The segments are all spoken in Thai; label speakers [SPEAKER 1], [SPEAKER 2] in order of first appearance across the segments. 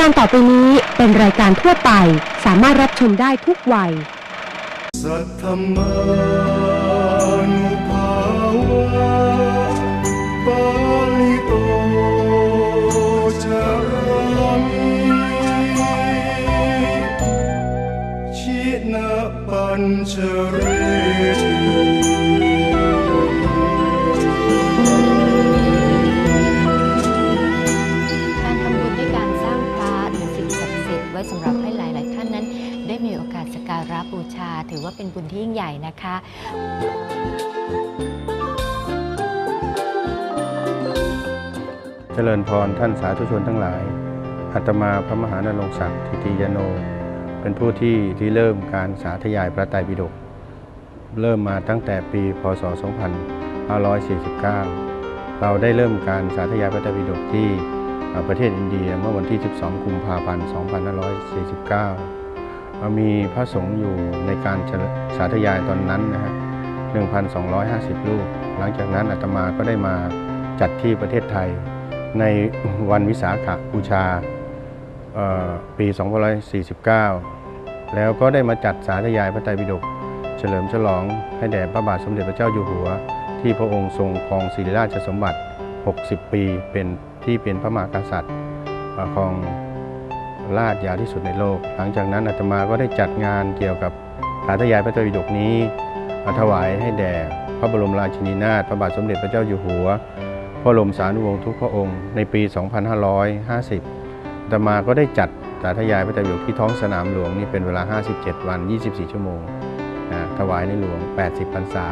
[SPEAKER 1] การต่อไปนี้เป็นรายการทั่วไป สามารถรับชมได้ทุกวัย
[SPEAKER 2] สัทธมานุภาวะปาลิโตจารามิชินปัญจเรติ
[SPEAKER 3] ญ่นะคะ
[SPEAKER 4] เจริญพรท่านสาธุชนทั้งหลายอาตมาพระมหานรงศักดิ์ทิติยโน เป็นผู้ที่ริเริ่มการสาธยายพระไตรปิฎกเริ่มมาตั้งแต่ปีพศ 2549 เราได้เริ่มการสาธยายพระไตรปิฎกที่ประเทศอินเดียเมื่อวันที่ 12 กุมภาพันธ์ 2549 มีพระสงฆ์อยู่ในการสาธยายตอนนั้นนะฮะ1,250 รูป หลังจากนั้นอาตมาก็ได้มาจัดที่ประเทศไทย ในวันวิสาขบูชาเอ่อปี 2549 แล้วก็ได้มาจัดสาธยายพระไตรปิฎกเฉลิมฉลองให้แด่พระบาทสมเด็จพระเจ้าอยู่หัว ที่พระองค์ทรงครองศิริราชสมบัติ 60 ปี เป็นที่เป็นพระมหากษัตริย์เอ่อครอง ราชยาวที่สุดในโลก หลังจากนั้นอาตมาก็ได้จัดงานเกี่ยวกับสาธยายพระไตรปิฎกนี้ถวายให้แด่พระบรมราชินีนาถพระบาทสมเด็จพระเจ้าอยู่หัว พระบรมสารีวงศ์ทุกพระองค์ในปี 2550อาตมาก็ได้จัดสาธยายพระไตรปิฎกที่ท้องสนามหลวงนี่เป็นเวลา 57 วัน 24 ชั่วโมงนะถวายในหลวง 80พรรษา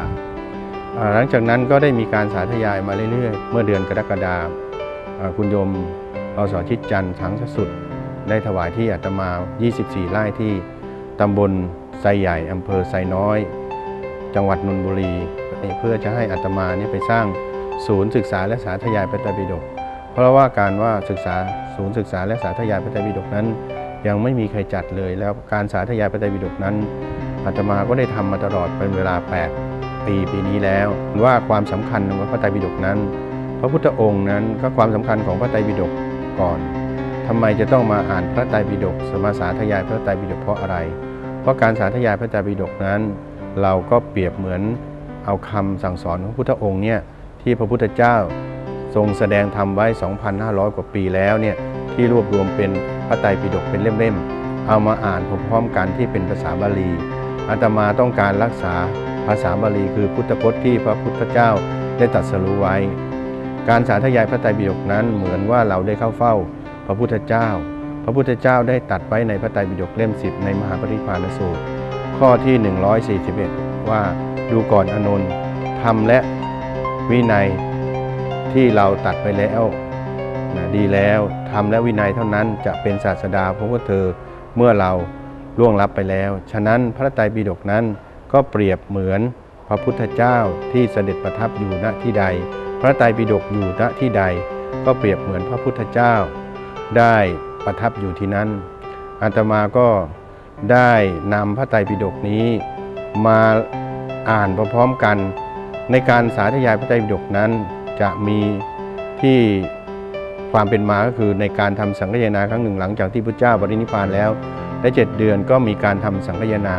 [SPEAKER 4] หลังจากนั้นก็ได้มีการสาธยายมาเรื่อยๆ เมื่อเดือนกรกฎาคมคุณโยมอสอชิดจันทร์ทั้งสุด ได้ถวายที่อาตมา 24 ไร่ที่ตำบลไซใหญ่อำเภอไซน้อย จังหวัดนนทบุรี เพื่อจะให้อาตมาเนี่ยไปสร้างศูนย์ศึกษาและสาธยายพระไตรปิฎกเพราะว่าการว่าศึกษาศูนย์ศึกษาและสาธยายพระไตรปิฎกนั้น ยังไม่มีใครจัดเลย แล้วการสาธยายพระไตรปิฎกนั้นอาตมาก็ได้ทำมาตลอดเป็นเวลา 8 ปีปีนี้แล้ว ว่าความสำคัญของพระไตรปิฎกนั้น พระพุทธองค์นั้นก็ความสำคัญของพระไตรปิฎกก่อน ทำไมจะต้องมาอ่านพระไตรปิฎกสมาสาธยายพระไตรปิฎกเพราะอะไร เพราะการสาธยายพระไตรปิฎกนั้น เราก็เปรียบเหมือนเอาคำสั่งสอนของพระพุทธองค์เนี่ยที่พระพุทธเจ้าทรงแสดงธรรมไว้ 2,500 กว่าปีแล้วเนี่ยที่รวบรวมเป็นพระไตรปิฎกเป็นเล่มๆ เอามาอ่านพร้อมๆกันที่เป็นภาษาบาลีอาตมาต้องการรักษาภาษาบาลีคือพุทธพจน์ที่พระพุทธเจ้าได้ตรัสรู้ไว้ การสาธยายพระไตรปิฎกนั้นเหมือนว่าเราได้เข้าเฝ้า ระพุทธเจ้า พระพุทธเจ้าได้ตัดไว้ในพระไตรปิฎกเล่ม10ในมหาปริพานสูตร ข้อที่ 141 ว่าดูก่อนอนนท์ธรรมและวินัยที่เราตัดไปแล้วนะดีแล้วทำและวินัยเท่านั้นจะเป็นศาสดาเพราะว่าเธอเมื่อเราล่วงลับไปแล้ว ฉะนั้นพระไตรปิฎกนั้นก็เปรียบเหมือนพระพุทธเจ้าที่เสด็จประทับอยู่ณที่ใด พระไตรปิฎกอยู่ณที่ใด ก็เปรียบเหมือนพระพุทธเจ้า ได้ประทับอยู่ที่นั้นอาตมาก็ได้นำพระไตรปิฎกนี้มาอ่านพร้อมๆกัน ในการสาธยายพระไตรปิฎกนั้นจะมีที่ความเป็นมาก็คือในการทำสังฆยนาครั้งหนึ่งหลังจากที่พระเจ้าบรินิพานแล้วได้เจ็ดเดือนก็มีการทำสังฆยนา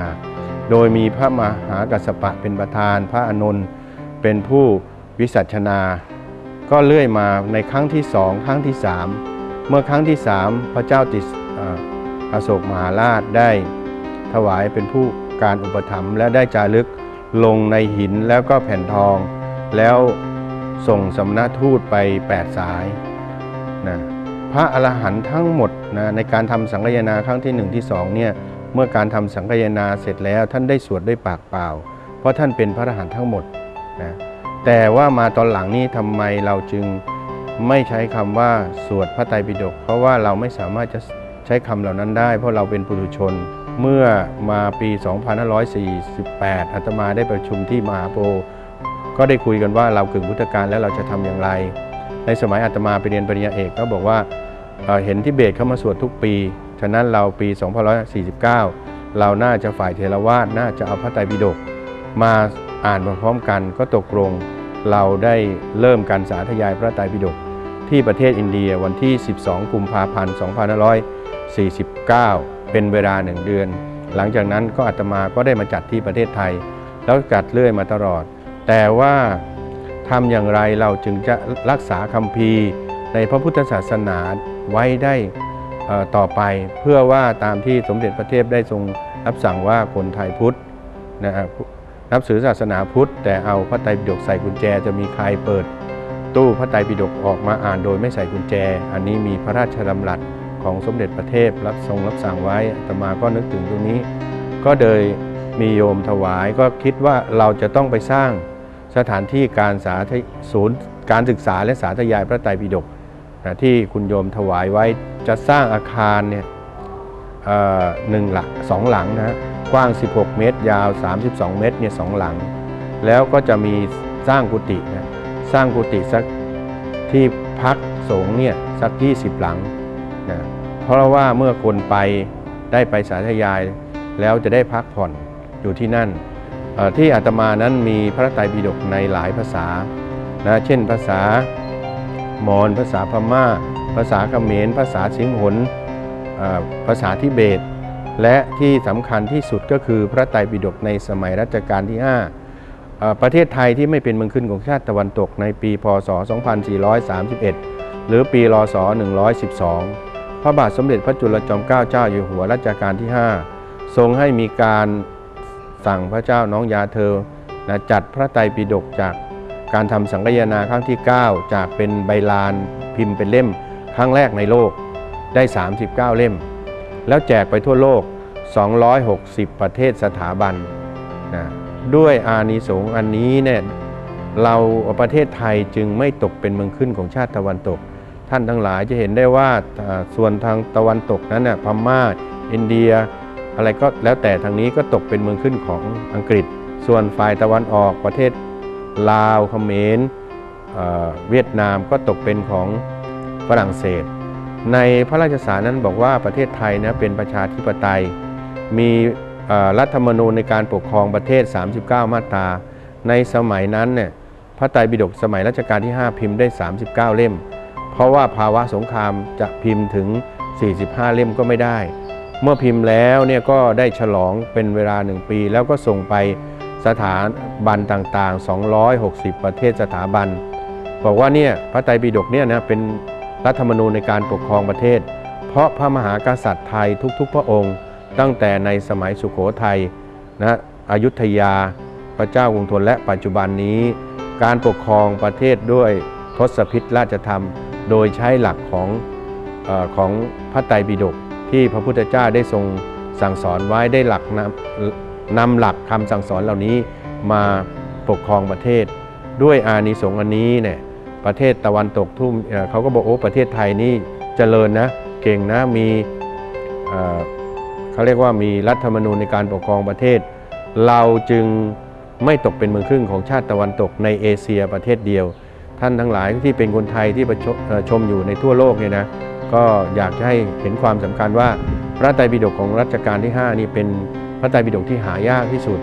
[SPEAKER 4] โดยมีพระมหากัสปะเป็นประธาน พระอานนท์เป็นผู้วิสัชนา ก็เลื่อยมาในครั้งที่สองครั้งที่สาม เมื่อครั้งที่สามพระเจ้าติสอโศกมหาราชได้ถวายเป็นผู้การอุปถัมภ์และได้จารึกลงในหินแล้วก็แผ่นทอง แล้วส่งสำนักทูตไป 8 สายนะพระอรหันต์ทั้งหมดนะในการทำสังฆยนาครั้งที่1ที่2เนี่ยเมื่อการทำสังฆยนาเสร็จแล้วท่านได้สวดด้วยปากเปล่า เพราะท่านเป็นพระอรหันต์ทั้งหมดนะแต่ว่ามาตอนหลังนี้ทำไมเราจึง ไม่ใช้คำว่าสวดพระไตรปิฎกเพราะว่าเราไม่สามารถจะใช้คำเหล่านั้นได้ เพราะเราเป็นปุถุชน เมื่อมาปี 2548 อาตมาได้ประชุมที่มหาโพก็ได้คุยกันว่าเรากึ่งพุทธการแล้วเราจะทำอย่างไร ในสมัยอาตมาไปเรียนปริญญาเอกก็บอกว่าเห็นที่เบสเข้ามาสวดทุกปี ฉะนั้นเราปี 2549 เราน่าจะฝ่ายเทรวาสน่าจะเอาพระไตรปิฎกมาอ่านพร้อมกันก็ตกลง เราได้เริ่มการสาธยายพระไตรปิฎก ที่ประเทศอินเดียวันที่ 12 กุมภาพันธ์ 2549 เป็นเวลาหนึ่งเดือน หลังจากนั้นก็อาตมาก็ได้มาจัดที่ประเทศไทย แล้วจัดเรื่อยมาตลอด แต่ว่าทำอย่างไรเราจึงจะรักษาคำพีร์ในพระพุทธศาสนาไว้ได้ต่อไป เพื่อว่าตามที่สมเด็จพระเทพได้ทรงรับสั่งว่าคนไทยพุทธนะครับนับถือศาสนาพุทธ แต่เอาพระไตรปิฎกใส่กุญแจจะมีใครเปิด ตู้พระไตรปิฎกออกมาอ่านโดยไม่ใส่กุญแจ อันนี้มีพระราชดำรัสของสมเด็จพระเทพรับทรงรับสั่งไว้ตมาก็นึกถึงตรงนี้ ก็เลยมีโยมถวายก็คิดว่าเราจะต้องไปสร้างสถานที่การสาธศูนย์การศึกษาและสาธยายพระไตรปิฎกนะที่คุณโยมถวายไว้จะสร้างอาคารเนี่ยหนึ่งหลังสองหลังนะฮะกว้าง 16 เมตร ยาว 32 เมตรเนี่ยสองหลัง แล้วก็จะมีสร้างกุฏินะ สร้างกุฏิสักที่พักสงฆ์เนี่ยสัก 20 หลังนะเพราะว่าเมื่อคนไปได้ไปสาธยาย แล้วจะได้พักผ่อนอยู่ที่นั่น ที่อาตมานั้นมีพระไตรปิฎกในหลายภาษานะเช่นภาษามอญภาษาพม่า ภาษาเขมร ภาษาสิงหนภาษาทิเบต และที่สำคัญที่สุดก็คือพระไตรปิฎกในสมัยรัชกาลที่5เอ่อ ประเทศไทยที่ไม่เป็นเมืองขึ้นของชาติตะวันตกในปี พศ 2431 หรือปี รศ 112 พระบาทสมเด็จพระจุลจอมเกล้าเจ้าอยู่หัวรัชกาลที่ 5 ทรงให้มีการสั่งพระเจ้าน้องยาเธอนะจัดพระไตรปิฎกจากการทำสังฆยนาครั้งที่ 9 จากเป็นใบลานพิมพ์เป็นเล่มครั้งแรกในโลกได้ 39 เล่ม แล้วแจกไปทั่วโลก 260 ประเทศสถาบันนะ ด้วยอานิสงส์อันนี้เนี่ยเราประเทศไทยจึงไม่ตกเป็นเมืองขึ้นของชาติตะวันตก ท่านทั้งหลายจะเห็นได้ว่าส่วนทางตะวันตกนั้นน่ะพม่าอินเดีย อะไรก็แล้วแต่ทางนี้ก็ตกเป็นเมืองขึ้นของอังกฤษ ส่วนฝ่ายตะวันออกประเทศลาวเขมรเวียดนามก็ตกเป็นของฝรั่งเศส ในพระราชสารนั้นบอกว่าประเทศไทยนะเป็นประชาธิปไตยมี รัฐธรรมนูญในการปกครองประเทศ 39 มาตรา ในสมัยนั้นเนี่ยพระไตรปิฎกสมัยรัชกาลที่ 5 พิมพ์ได้ 39 เล่ม เพราะว่าภาวะสงครามจะพิมพ์ถึง 45 เล่มก็ไม่ได้ เมื่อพิมพ์แล้วเนี่ยก็ได้ฉลองเป็นเวลา 1 ปี แล้วก็ส่งไปสถานบันต่างๆ 260 ประเทศสถาบัน บอกว่าเนี่ยพระไตรปิฎกเนี่ยนะเป็นรัฐธรรมนูญในการปกครองประเทศ เพราะพระมหากษัตริย์ไทยทุกๆ พระองค์ ตั้งแต่ในสมัยสุโขทัยนะอยุธยาพระเจ้ากรุงธนและปัจจุบันนี้ การปกครองประเทศด้วยทศพิธราชธรรม โดยใช้หลักของอของพระไตรปิฎกที่พระพุทธเจ้าได้ทรงสั่งสอนไว้ได้หลักนำนำหลักคำสั่งสอนเหล่านี้มาปกครองประเทศ ด้วยอานิสงส์อันนี้เนี่ยประเทศตะวันตกทุ่มเอ่อเขาก็บอกโอ้ประเทศไทยนี่เจริญนะเก่งนะมี เขาเรียกว่ามีรัฐธรรมนูญในการปกครองประเทศ เราจึงไม่ตกเป็นเมืองครึ่งของชาติตะวันตกในเอเชียประเทศเดียว ท่านทั้งหลายที่เป็นคนไทยที่ประชชมอยู่ในทั่วโลกเนี่ยนะก็อยากจะให้เห็นความสำคัญว่าพระไตรปิฎกของรัชกาลที่ 5 นี่เป็นพระไตรปิฎกที่หายากที่สุด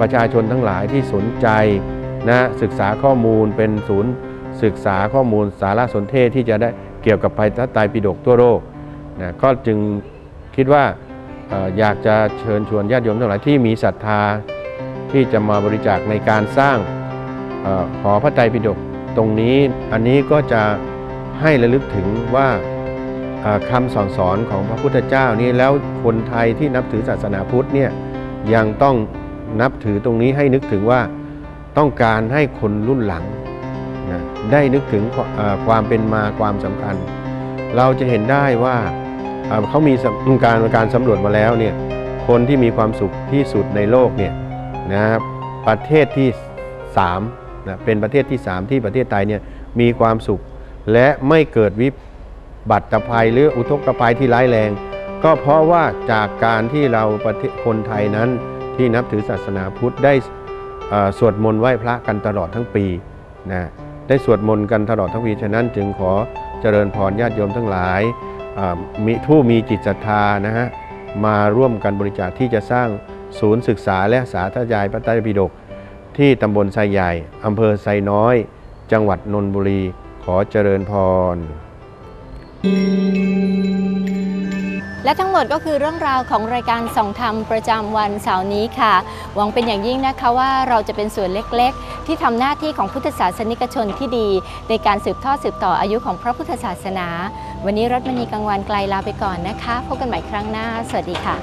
[SPEAKER 4] ประชาชนทั้งหลายที่สนใจนะศึกษาข้อมูลเป็นศูนย์ศึกษาข้อมูลสารสนเทศที่จะได้เกี่ยวกับพระไตรปิฎกทั่วโลกนะก็จึงคิดว่า อยากจะเชิญชวนญาติโยมทั้งหลายที่มีศรัทธาที่จะมาบริจาคในการสร้างเออหอพระไตรปิฎกตรงนี้อันนี้ก็จะให้ระลึกถึงว่าคำสอนสอนของพระพุทธเจ้านี่แล้วคนไทยที่นับถือศาสนาพุทธเนี่ยยังต้องนับถือตรงนี้ให้นึกถึงว่าต้องการให้คนรุ่นหลังนะได้นึกถึงความเป็นมาความสำคัญ เราจะเห็นได้ว่า เขามีการการสำรวจมาแล้วเนี่ยคนที่มีความสุขที่สุดในโลกเนี่ยนะครับประเทศที่3นะเป็นประเทศที่ 3 ที่ประเทศไทยเนี่ยมีความสุข และไม่เกิดวิบัติภัยหรืออุทกภัยที่ร้ายแรง ก็เพราะว่าจากการที่เราประเทศคนไทยนั้นที่นับถือศาสนาพุทธได้สวดมนต์ไหว้พระกันตลอดทั้งปีนะได้สวดมนต์กันตลอดทั้งปีฉะนั้นจึงขอเจริญพรญาติโยมทั้งหลาย มีผู้มีจิตศรัทธานะฮะมาร่วมกันบริจาคที่จะสร้างศูนย์ศึกษาและสาธยายพระไตรปิฎกที่ตำบลไซใหญ่อำเภอไซน้อย จังหวัดนนทบุรีขขอเจริญพร
[SPEAKER 3] และทั้งหมดก็คือเรื่องราวของรายการส่องธรรมประจำวันเสาร์นี้ค่ะ หวังเป็นอย่างยิ่งนะคะว่าเราจะเป็นส่วนเล็กๆ ที่ทำหน้าที่ของพุทธศาสนิกชนที่ดี ในการสืบทอดสืบต่ออายุของพระพุทธศาสนา วันนี้รัตมณีกังวานไกลลาไปก่อนนะคะ พบกันใหม่ครั้งหน้า สวัสดีค่ะ